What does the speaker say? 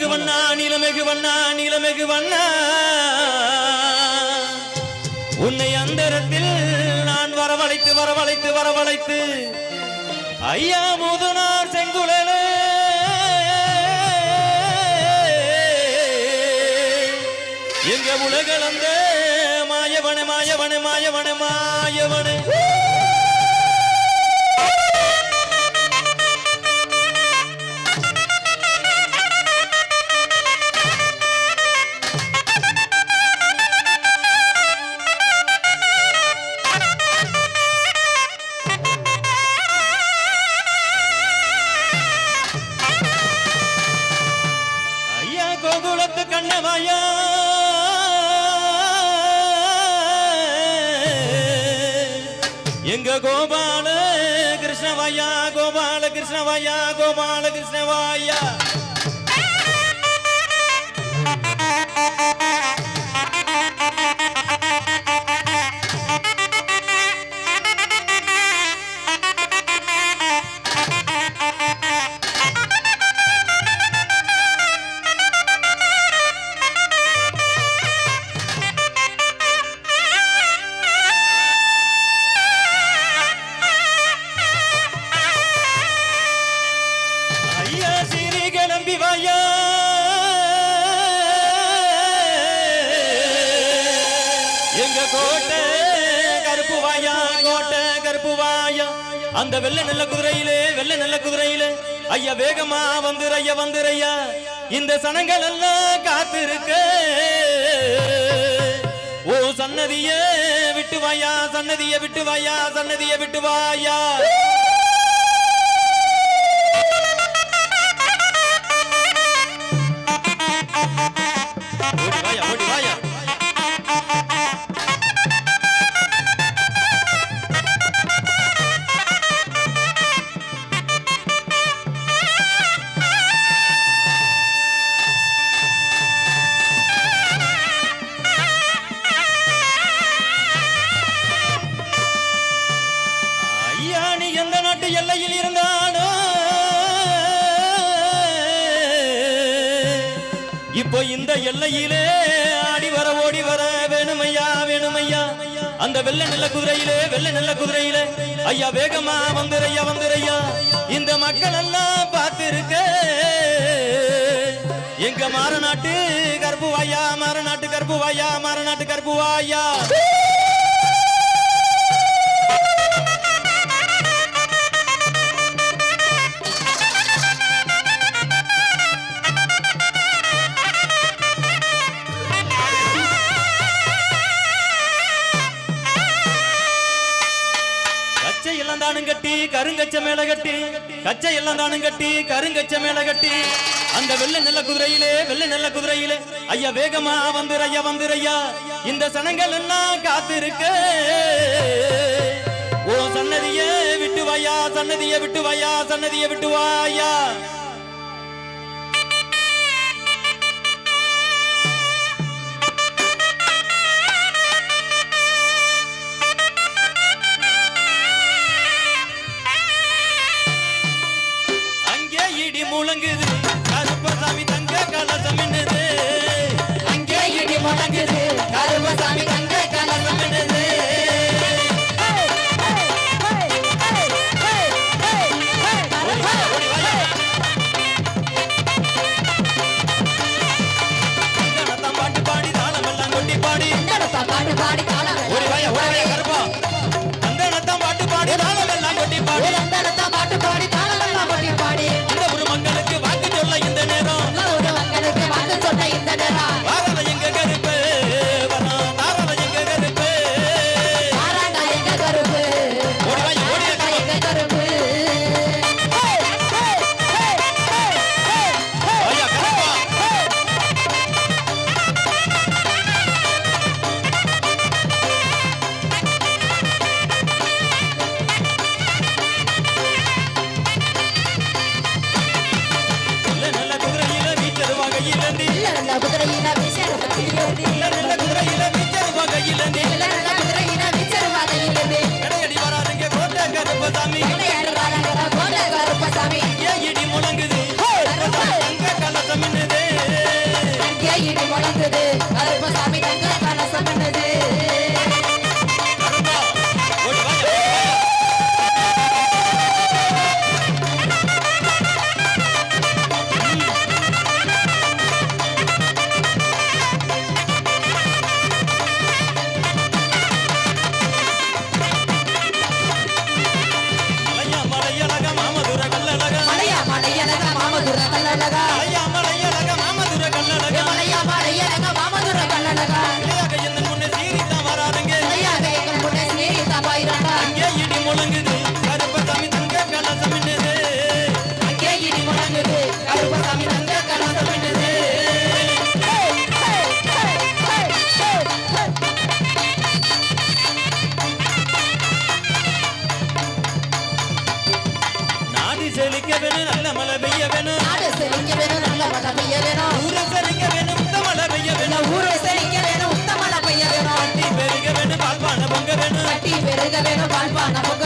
நீலமெகு வண்ணா நீலமெகு வண்ணா நீலமெகு வண்ணா. உன்னை அந்தரத்தில் நான் வரவழைத்து வரவழைத்து வரவழைத்து ஐயா முதுனார் செங்குழலே. எங்க உலகளந்த மாயவன மாயவன மாயவன மாயவன. கோபால கிருஷ்ணவாயா கோபால கிருஷ்ணவாயா கோபால கிருஷ்ணவாயா சிறி வாயா. எங்க கோட்டை கருப்பு வாயா கோட்டை கருப்பு வாயா. அந்த வெள்ளை நல்ல குதிரையிலே வெள்ளை நல்ல குதிரையிலே. ஐயா வேகமா வந்துரையா வந்துரையா இந்த சனங்கள் எல்லாம் காத்திருக்க. ஓ சன்னதிய விட்டு வாயா சன்னதியை விட்டு வாயா சன்னதியை விட்டு வாயா. ஓடி வாயா ஓடி வாயா. இந்த எல்லையிலே ஆடி வர ஓடி வர வேணுமையா வேணுமையா? அந்த வெள்ளை நல்ல குதிரையிலே வெள்ளை நல்ல குதிரையிலே ஐயா வேகமா வந்துரையா வந்துரையா? இந்த மக்கள் எல்லாம் பார்த்திருக்க. எங்க மாறநாட்டு கர்ப்புவாயா மாறநாட்டு கர்ப்புவாயா மாறநாட்டு கர்ப்புவாயா தானும் கட்டி கருங்கச்ச மேல கட்டி கச்சை எல்லாம் தானும் கட்டி கருங்கச்ச மேல கட்டி. அந்த வெள்ளை நல்ல குதிரையிலே வெள்ளை நல்ல குதிரையிலே ஐயா வேகமா வந்துரையா வந்துரையா இந்த சனங்கள் எல்லாம் காத்திருக்க? ஓ சன்னதியே விட்டு வாயா சன்னதியை விட்டு வாயா சன்னதிய விட்டு வாயா. பாட்டு பாடி சரிங்க வேணும் நல்ல மழை பெய்ய வேணும் நாடு சரிங்க வேணும் நல்ல மழை பெய்ய வேணும் ஊரை சரிங்க வேணும் உத்த மழை பெய்ய வேணும் ஊரை சரிங்க வேணும் உத்த மழை பெய்ய வேணும் பட்டி பெருக வேணும் பால்பான பொங்க வேணும் பட்டி பெருக வேணும் பால்பான பொங்க